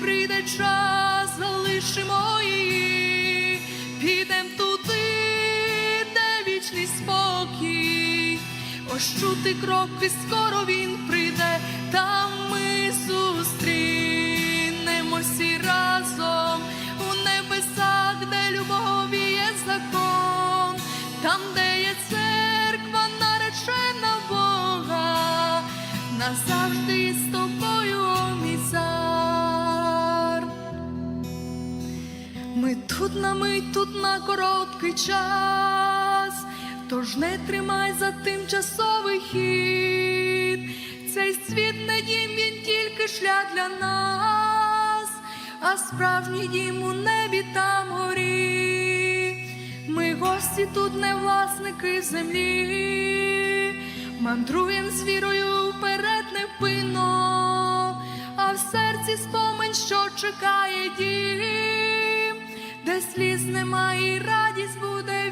прийде час, залишимо її, підем туди, де вічний спокій, ощути кроки, скоро він прийде, там ми зустрінемось і разом у небесах, де любові є закон, там, де є церква, наречена Бога назавжди. Ми тут на мить, тут на короткий час, тож не тримай за тимчасовий хід. Цей світ не дім, він тільки шлях для нас, а справжній дім у небі там горі. Ми гості тут не власники землі, мандруєм з вірою вперед невпинно, а в серці спомин, що чекає дім, сліз нема і радість буде.